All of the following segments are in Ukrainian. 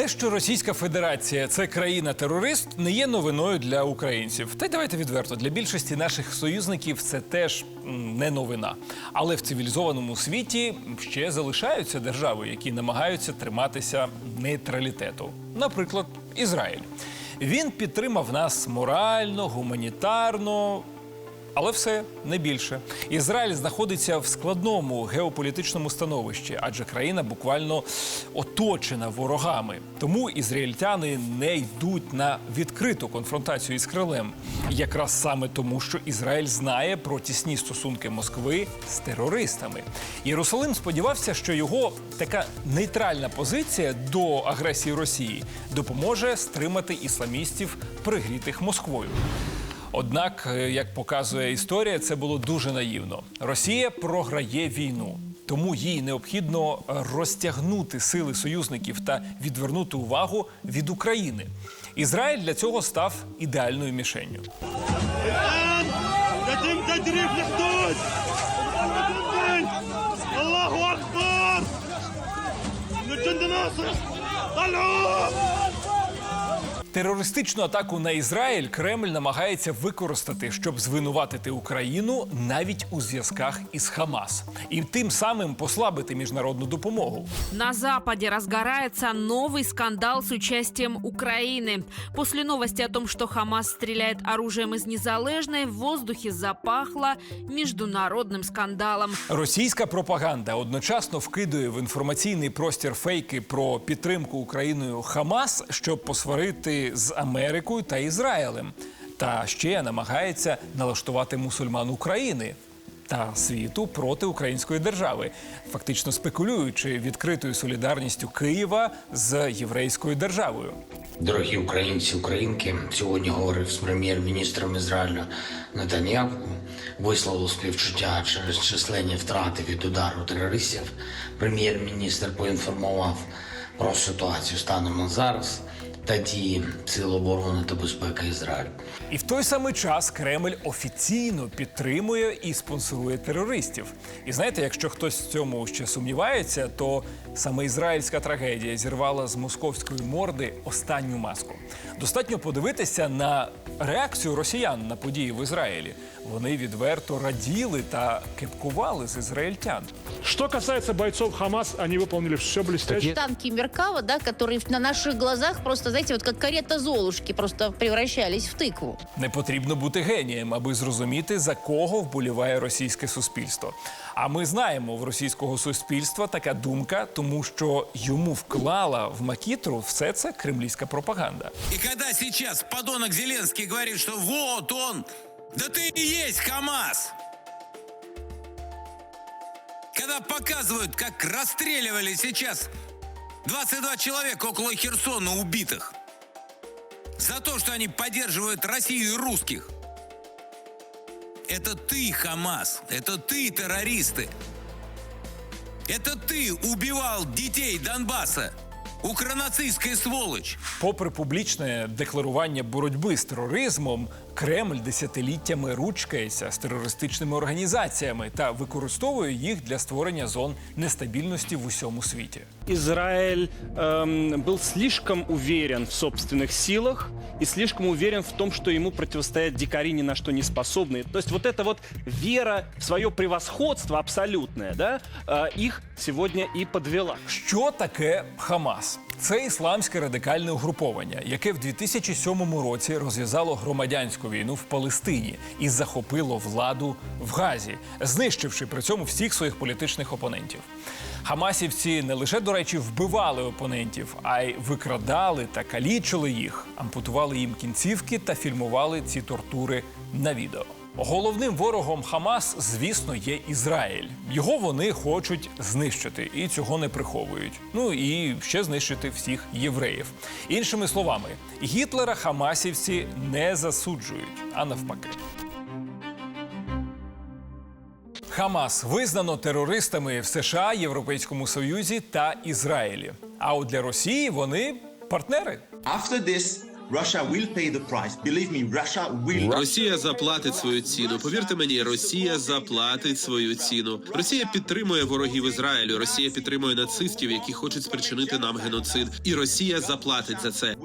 Те, що Російська Федерація це країна-терорист, не є новиною для українців. Та й давайте відверто, для більшості наших союзників це теж не новина. Але в цивілізованому світі ще залишаються держави, які намагаються триматися нейтралітету. Наприклад, Ізраїль. Він підтримав нас морально, гуманітарно, але все не більше. Ізраїль знаходиться в складному геополітичному становищі, адже країна буквально оточена ворогами. Тому ізраїльтяни не йдуть на відкриту конфронтацію із Крилем. Якраз саме тому, що Ізраїль знає про тісні стосунки Москви з терористами. Єрусалим сподівався, що його така нейтральна позиція до агресії Росії допоможе стримати ісламістів, пригрітих Москвою. Однак, е, як показує історія, це було дуже наївно. Росія програє війну, тому їй необхідно розтягнути сили союзників та відвернути увагу від України. Ізраїль для цього став ідеальною мішенню. Аллаху Акбар! Терористичну атаку на Ізраїль Кремль намагається використати, щоб звинуватити Україну навіть у зв'язках із Хамас, і тим самим послабити міжнародну допомогу. На Западе разгорается новый скандал с участием Украины. После новости о том, что Хамас стреляет оружием из Незалежной, в воздухе запахло международным скандалом. Російська пропаганда одночасно вкидує в інформаційний простір фейки про підтримку Україною Хамас, щоб посварити з Америкою та Ізраїлем, та ще намагається налаштувати мусульман України та світу проти української держави, фактично спекулюючи відкритою солідарністю Києва з єврейською державою. Дорогі українці, українки, сьогодні говорив з прем'єр-міністром Ізраїлю Нетаньяху, висловив співчуття через численні втрати від удару терористів. Прем'єр-міністр поінформував про ситуацію станом на зараз та дії Сил оборони та безпеки Ізраїлю. І в той самий час Кремль офіційно підтримує і спонсорує терористів. І знаєте, якщо хтось в цьому ще сумнівається, то саме ізраїльська трагедія зірвала з московської морди останню маску. Достатньо подивитися на реакцію росіян на події в Ізраїлі. Вони відверто раділи та кепкували з ізраїльтян. Что касается бойцов Хамас, они выполнили все блестяще. танки Меркава, да, которые на наших глазах просто, знаете, вот как карета Золушки просто превращались в тыкву. Не потрібно бути генієм, аби зрозуміти, за кого вболіває російське суспільство. А ми знаємо в російського суспільства така думка, тому що йому вклала в макітру все це кремлівська пропаганда. И когда сейчас подонок Зеленский говорит, что вот он, да ты и есть ХАМАС. Когда показывают, как расстреливали сейчас 22 человека около Херсона убитых. За то, что они поддерживают Россию и русских. Это ты, Хамас. Это ты, террористы. Это ты убивал детей Донбасса. Укронацистская сволочь. Попри публічне декларування боротьби з тероризмом, Кремль десятиліттями ручкається з терористичними організаціями та використовує їх для створення зон нестабільності в усьому світі. Израиль эм, был слишком уверен в собственных силах и слишком уверен в том, что ему противостоят дикари ни на что не способные. То есть вот эта вот вера в свое превосходство абсолютное, да, э, их сегодня и подвела. Що таке Хамас? Це ісламське радикальне угруповання, яке в 2007 році розв'язало громадянську війну в Палестині і захопило владу в Газі, знищивши при цьому всіх своїх політичних опонентів. Хамасівці не лише, до речі, вбивали опонентів, а й викрадали та калічили їх, ампутували їм кінцівки та фільмували ці тортури на відео. Головним ворогом Хамас, звісно, є Ізраїль. Його вони хочуть знищити і цього не приховують. Ну і ще знищити всіх євреїв. Іншими словами, Гітлера хамасівці не засуджують, а навпаки. Хамас визнано терористами в США, Європейському Союзі та Ізраїлі. А от для Росії вони партнери. After this, Russia will pay the price. Believe. Росія заплатить свою ціну. Повірте мені, Росія заплатить свою ціну. Росія підтримує ворогів Ізраїлю. Росія підтримує нацистів, які хочуть спричинити нам геноцид. І Росія заплатить за це.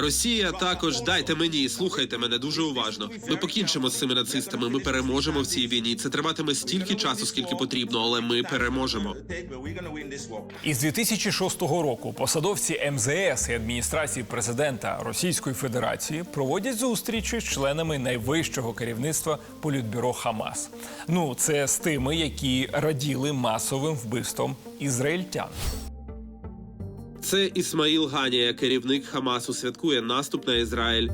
Росія також дайте мені, слухайте мене дуже уважно. Ми покінчимо з цими нацистами. Ми переможемо в цій війні. Це триватиме стільки часу, скільки потрібно, але ми переможемо. Із 2006 року посадовці МЗС і адміністрації президента Російської Федерації проводять зустрічі з членами найвищого керівництва політбюро Хамас. Ну, це з тими, які раділи масовим вбивством ізраїльтян. Це Ісмаїл Ганія, керівник Хамасу, святкує наступ на Ізраїль.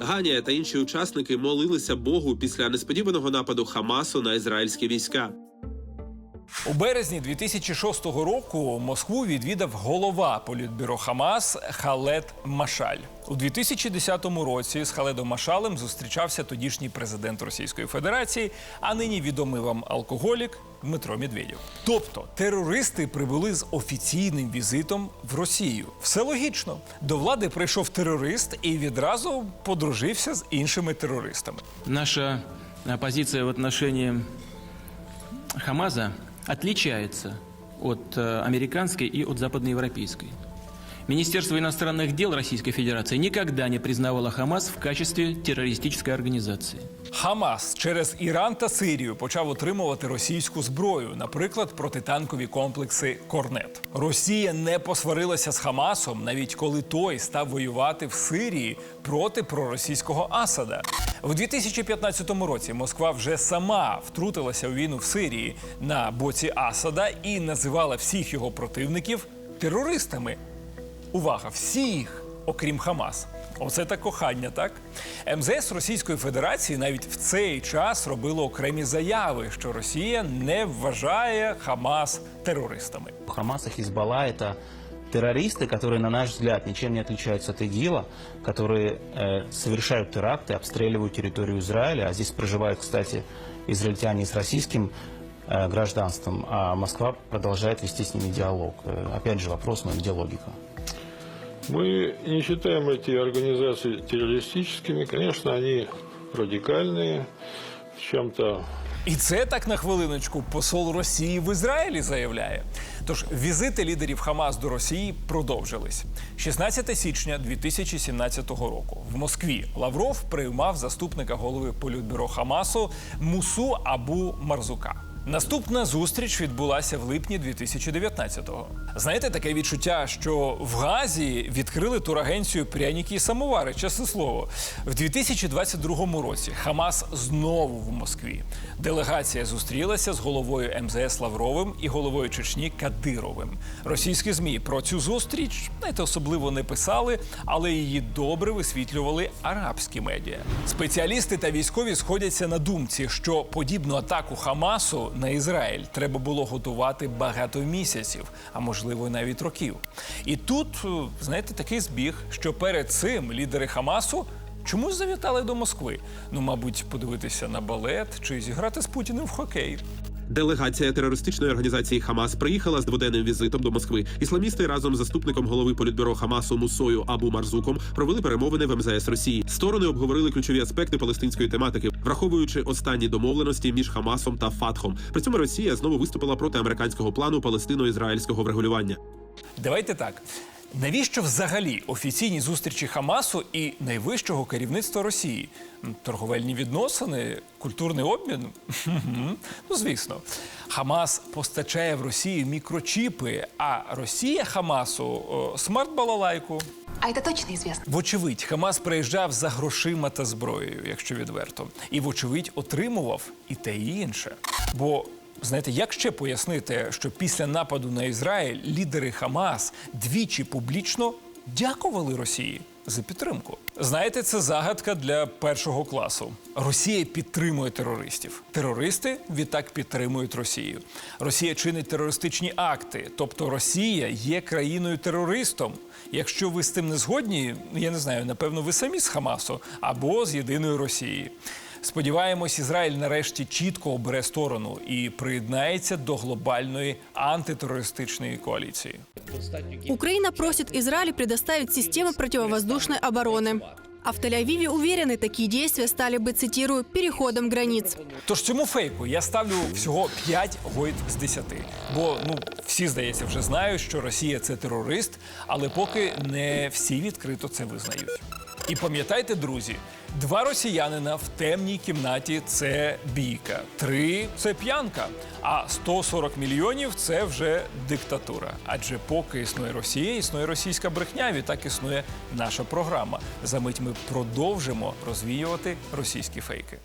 Ганія та інші учасники молилися Богу після несподіваного нападу Хамасу на ізраїльські війська. У березні 2006 року Москву відвідав голова політбюро Хамас Халет Машаль. У 2010 році з Халедом Машалем зустрічався тодішній президент Російської Федерації, а нині відомий вам алкоголік Дмитро Медведєв. Тобто терористи прибули з офіційним візитом в Росію. Все логічно. До влади прийшов терорист і відразу подружився з іншими терористами. Наша позиция в отношении Хамаза отличается от э, американской и от западноевропейской. Министерство иностранных дел Российской Федерации никогда не признавало Хамас в качестве террористической организации. Хамас через Іран та Сирію почав отримувати російську зброю, наприклад, протитанкові комплекси Корнет. Росія не посварилася з Хамасом, навіть коли той став воювати в Сирії проти проросійського Асада. В 2015 році Москва вже сама втрутилася у війну в Сирії на боці Асада і називала всіх його противників терористами Увага, всіх, окрім Хамас. Оце так кохання, так? МЗС Російської Федерації навіть в цей час робило окремі заяви, що Росія не вважає Хамас терористами. Хамас и Хизбалла – это террористы, которые, на наш взгляд, ничем не отличаются от ИГИЛа, которые э, совершают теракты, обстреливают территорию Израиля, а здесь проживают, кстати, израильтяне с российским э, гражданством, а Москва продолжает вести с ними диалог. Э, опять же, вопрос, но где логика? Мы не считаем эти организации террористическими. Конечно, они радикальные, в чем-то І це так на хвилиночку посол Росії в Ізраїлі заявляє. Тож візити лідерів Хамас до Росії продовжились. 16 січня 2017 року в Москві Лавров приймав заступника голови політбюро Хамасу Мусу Абу Марзука. Наступна зустріч відбулася в липні 2019-го. Знаєте, таке відчуття, що в Газі відкрили турагенцію пряніки і самовари, чесне слово. В 2022 році Хамас знову в Москві. Делегація зустрілася з головою МЗС Лавровим і головою Чечні Кадировим. Російські змі про цю зустріч знаєте, особливо не писали, але її добре висвітлювали арабські медіа. Спеціалісти та військові сходяться на думці, що подібну атаку Хамасу на Ізраїль треба було готувати багато місяців, а можливо навіть років. І тут, е, знаєте, такий збіг, що перед цим лідери Хамасу. Чомусь завітали до Москви. Ну, мабуть, подивитися на балет чи зіграти з Путіним в хокей. Делегація терористичної організації Хамас приїхала з дводенним візитом до Москви. Ісламісти разом з заступником голови політбюро Хамасу Мусою Абу Марзуком провели перемовини в МЗС Росії. Сторони обговорили ключові аспекти палестинської тематики, враховуючи останні домовленості між Хамасом та Фатхом. При цьому Росія знову виступила проти американського плану палестино-ізраїльського врегулювання. Давайте так. Навіщо взагалі офіційні зустрічі Хамасу і найвищого керівництва Росії? Торговельні відносини, культурний обмін? Ну, звісно. Хамас постачає в Росію мікрочіпи, а Росія Хамасу смарт-балалайку. А это точно известно? Вочевидь, Хамас приїжджав за грошима та зброєю, якщо відверто, і вочевидь отримував і те і інше. Бо знаєте, як ще пояснити, що після нападу на Ізраїль лідери Хамас двічі публічно дякували Росії за підтримку? Знаєте, це загадка для першого класу. Росія підтримує терористів. Терористи відтак підтримують Росію. Росія чинить терористичні акти, тобто Росія є країною терористом. Якщо ви з тим не згодні, я не знаю, напевно, ви самі з Хамасу або з єдиної Росії. Сподіваємось, Ізраїль нарешті чітко обере сторону і приєднається до глобальної антитерористичної коаліції. Украина просит Израиль предоставить системы противовоздушной обороны. А в Тель-Авиве уверены, такие действия стали бы, цитирую, переходом границ. Тож цьому фейку я ставлю всього 5 гойд з 10. Бо ну всі здається вже знають, що Росія це терорист, але поки не всі відкрито це визнають. І пам'ятайте, друзі, два росіянина в темній кімнаті це бійка, три це п'янка, а 140 мільйонів це вже диктатура. Адже поки існує Росія, існує російська брехня, відтак існує наша програма. За мить ми продовжимо розвіювати російські фейки.